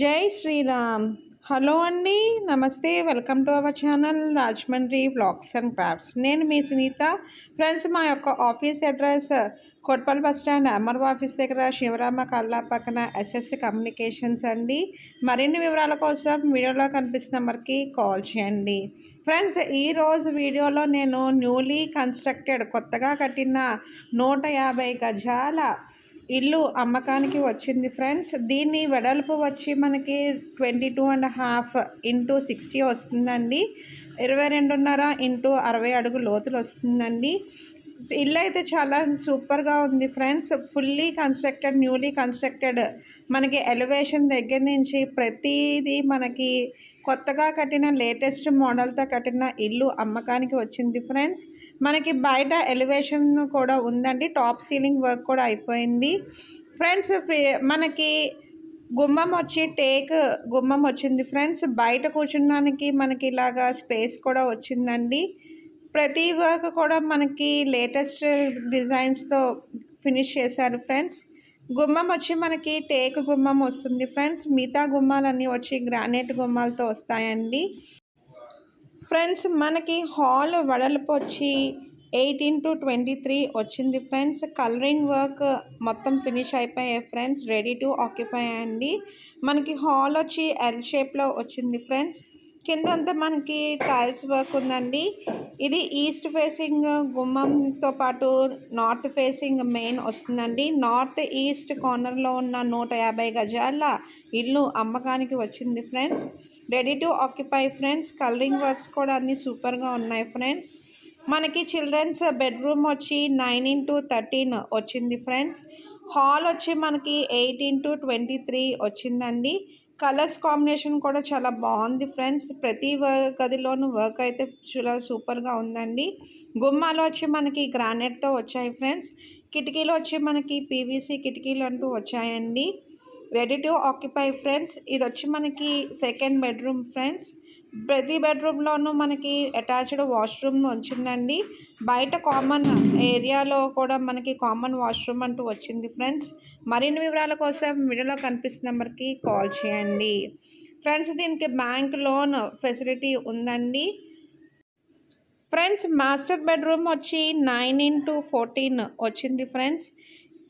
జై శ్రీరామ్. హలో అండి నమస్తే welcome to our channel Rajahmundry blogs and crafts. నేను మీ సునీత. ఫ్రెండ్స్ మా యొక్క ఆఫీస్ అడ్రస్ కొట్పల్ బస్ స్టాండ్ ఎంఆర్ఓ ఆఫీస్ దగ్గర శివరామ కల్లా పక్కన ఎస్ఎస్సి కమ్యూనికేషన్స్ అండి. మరిన్ని వివరాల కోసం వీడియోలో కనిపిస్తున్న నెంబర్కి కాల్ చేయండి. ఫ్రెండ్స్ ఈరోజు వీడియోలో నేను న్యూలీ కన్స్ట్రక్టెడ్ కొత్తగా కట్టిన నూట యాభై గజాల ఇల్లు అమ్మకానికి వచ్చింది ఫ్రెండ్స్. దీన్ని వెడల్పు వచ్చి మనకి twenty two and half into sixty వస్తుందండి. ఇరవై రెండున్నర ఇంటూ అరవై అడుగు లోతులు వస్తుందండి. ఇల్లు అయితే చాలా సూపర్గా ఉంది friends. Fully constructed newly constructed. మనకి ఎలివేషన్ దగ్గర నుంచి ప్రతిదీ మనకి కొత్తగా కట్టిన లేటెస్ట్ మోడల్తో కట్టిన ఇల్లు అమ్మకానికి వచ్చింది ఫ్రెండ్స్. మనకి బయట ఎలివేషన్ కూడా ఉందండి. టాప్ సీలింగ్ వర్క్ కూడా అయిపోయింది. ఫ్రెండ్స్ మనకి గుమ్మం వచ్చి టేక్ గుమ్మం వచ్చింది ఫ్రెండ్స్. బయట కూర్చున్నానికి మనకి ఇలాగా స్పేస్ కూడా వచ్చిందండి. ప్రతి వర్క్ కూడా మనకి లేటెస్ట్ డిజైన్స్తో ఫినిష్ చేశారు ఫ్రెండ్స్. గుమ్మం వచ్చి మనకి టేకు గుమ్మం వస్తుంది ఫ్రెండ్స్. మిగతా గుమ్మాలన్నీ వచ్చి గ్రానైట్ గుమ్మాలతో వస్తాయండి. ఫ్రెండ్స్ మనకి హాల్ వడలుపు వచ్చి ఎయిటీన్ టు ట్వంటీ త్రీ వచ్చింది ఫ్రెండ్స్. కలరింగ్ వర్క్ మొత్తం ఫినిష్ అయిపోయాయి ఫ్రెండ్స్. రెడీ టు ఆక్యుపై అండి. మనకి హాల్ వచ్చి ఎల్ షేప్లో వచ్చింది ఫ్రెండ్స్. కిందంతా మనకి టైల్స్ వర్క్ ఉందండి. ఇది ఈస్ట్ ఫేసింగ్ గుమ్మంతో పాటు నార్త్ ఫేసింగ్ మెయిన్ వస్తుందండి. నార్త్ ఈస్ట్ కార్నర్లో ఉన్న నూట యాభై గజాల ఇల్లు అమ్మకానికి వచ్చింది friends ready to occupy friends colouring works కూడా అన్నీ సూపర్గా ఉన్నాయి ఫ్రెండ్స్ మనకి చిల్డ్రన్స్ బెడ్రూమ్ వచ్చి నైన్ ఇంటూ థర్టీన్ వచ్చింది ఫ్రెండ్స్ హాల్ వచ్చి మనకి ఎయిట్ ఇంటూ ట్వంటీ త్రీ వచ్చిందండి. కలర్స్ కాంబినేషన్ కూడా చాలా బాగుంది ఫ్రెండ్స్. ప్రతి గదిలోనూ వర్క్ అయితే చాలా సూపర్గా ఉందండి. గుమ్మాలు వచ్చి మనకి గ్రానైట్తో వచ్చాయి ఫ్రెండ్స్. కిటికీలు వచ్చి మనకి పీవీసీ కిటికీలు అంటూ వచ్చాయండి. Ready to occupy friends. ఇది వచ్చి మనకి సెకండ్ బెడ్రూమ్ ఫ్రెండ్స్. ప్రతి బెడ్రూమ్లోనూ మనకి అటాచ్డ్ వాష్రూమ్ వచ్చిందండి. బయట కామన్ ఏరియాలో కూడా మనకి కామన్ వాష్రూమ్ అంటూ వచ్చింది ఫ్రెండ్స్. మరిన్ని వివరాల కోసం వీడియోలో కనిపిస్తున్న నెంబర్కి కాల్ చేయండి. ఫ్రెండ్స్ దీనికి బ్యాంక్ లోన్ ఫెసిలిటీ ఉందండి. ఫ్రెండ్స్ మాస్టర్ బెడ్రూమ్ వచ్చి నైన్ ఇంటూ ఫోర్టీన్ వచ్చింది ఫ్రెండ్స్.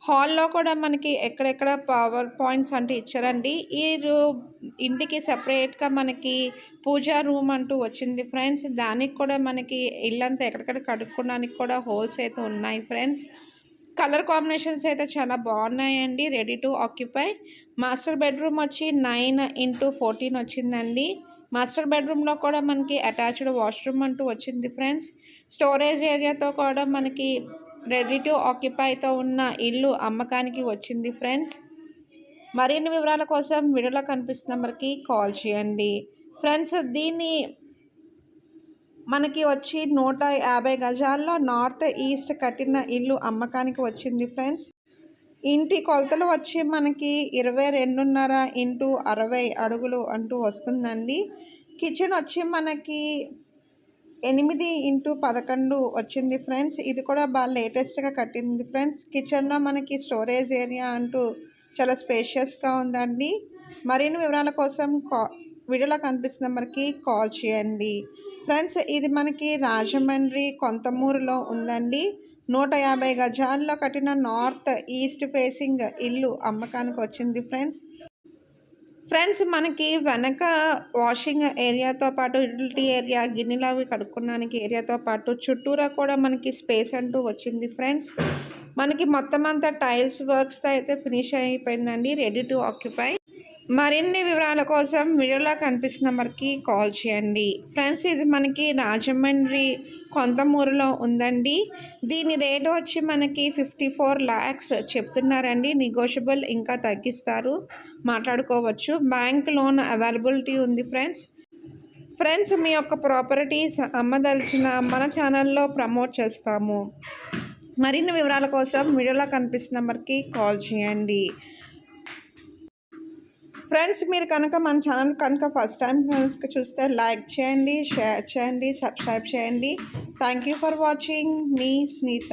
హాల్లో కూడా మనకి ఎక్కడెక్కడ పవర్ పాయింట్స్ అంటే ఇచ్చారండి. ఈ ఇంటికి సపరేట్గా మనకి పూజా రూమ్ అంటూ వచ్చింది ఫ్రెండ్స్. దానికి కూడా మనకి ఇల్లంతా ఎక్కడెక్కడ కడుక్కోవడానికి కూడా హోల్స్ అయితే ఉన్నాయి ఫ్రెండ్స్. కలర్ కాంబినేషన్స్ అయితే చాలా బాగున్నాయండి. Ready to occupy. Master bedroom వచ్చి నైన్ ఇంటూ ఫోర్టీన్ వచ్చిందండి. మాస్టర్ బెడ్రూమ్లో కూడా మనకి అటాచ్డ్ వాష్రూమ్ అంటూ వచ్చింది ఫ్రెండ్స్. స్టోరేజ్ ఏరియాతో కూడా మనకి రెడీ టు ఆక్యుపైతో ఉన్న ఇల్లు అమ్మకానికి వచ్చింది ఫ్రెండ్స్. మరిన్ని వివరాల కోసం వీడియోలో కనిపిస్తున్న నెంబర్కి కాల్ చేయండి. ఫ్రెండ్స్ దీన్ని మనకి వచ్చి నూట యాభై గజాల్లో నార్త్ ఈస్ట్ కట్టిన ఇల్లు అమ్మకానికి వచ్చింది ఫ్రెండ్స్. ఇంటి కొలతలు వచ్చి మనకి ఇరవై రెండున్నర ఇంటూ అరవై అడుగులు అంటూ వస్తుందండి. కిచెన్ వచ్చి మనకి ఎనిమిది ఇంటూ పదకొండు వచ్చింది ఫ్రెండ్స్. ఇది కూడా బాగా లేటెస్ట్గా కట్టింది ఫ్రెండ్స్. కిచెన్లో మనకి స్టోరేజ్ ఏరియా అంటూ చాలా స్పేషియస్గా ఉందండి. మరిన్ని వివరాల కోసం కా వీడియోలో కనిపిస్తున్న నెంబర్కి కాల్ చేయండి. ఫ్రెండ్స్ ఇది మనకి రాజమండ్రి కొంతమూరులో ఉందండి. నూట యాభై గజాల్లో కట్టిన నార్త్ ఈస్ట్ ఫేసింగ్ ఇల్లు అమ్మకానికి వచ్చింది ఫ్రెండ్స్. ఫ్రెండ్స్ మనకి వెనక వాషింగ్ ఏరియాతో పాటు యూటిలిటీ ఏరియా గిన్నెలు అవి కడుక్కోడానికి ఏరియాతో పాటు చుట్టూరా కూడా మనకి స్పేస్ అంటూ వచ్చింది ఫ్రెండ్స్. మనకి మొత్తం అంతా టైల్స్ వర్క్స్తో అయితే ఫినిష్ అయిపోయిందండి రెడీ టు ఆక్యుపై. మరిన్ని వివరాల కోసం వీడియోలో కనిపిస్తున్న నెంబర్కి కాల్ చేయండి. ఫ్రెండ్స్ ఇది మనకి రాజమండ్రి కొంతమూరులో ఉందండి. దీని రేట్ వచ్చి మనకి ఫిఫ్టీ ఫోర్ ల్యాక్స్ చెప్తున్నారండి. నెగోషియబుల్ ఇంకా తగ్గిస్తారు. మాట్లాడుకోవచ్చు. బ్యాంక్ లోన్ అవైలబిలిటీ ఉంది ఫ్రెండ్స్. ఫ్రెండ్స్ మీ యొక్క ప్రాపర్టీస్ అమ్మదలిచిన మన ఛానల్లో ప్రమోట్ చేస్తాము. మరిన్ని వివరాల కోసం వీడియోలో కనిపిస్తున్న నెంబర్కి కాల్ చేయండి. ఫ్రెండ్స్ మీరు కనుక మన ఛానల్ కనుక ఫస్ట్ టైం చూస్తే లైక్ చేయండి షేర్ చేయండి సబ్స్క్రైబ్ చేయండి. థ్యాంక్ యూ ఫర్ వాచింగ్ మీ స్నీత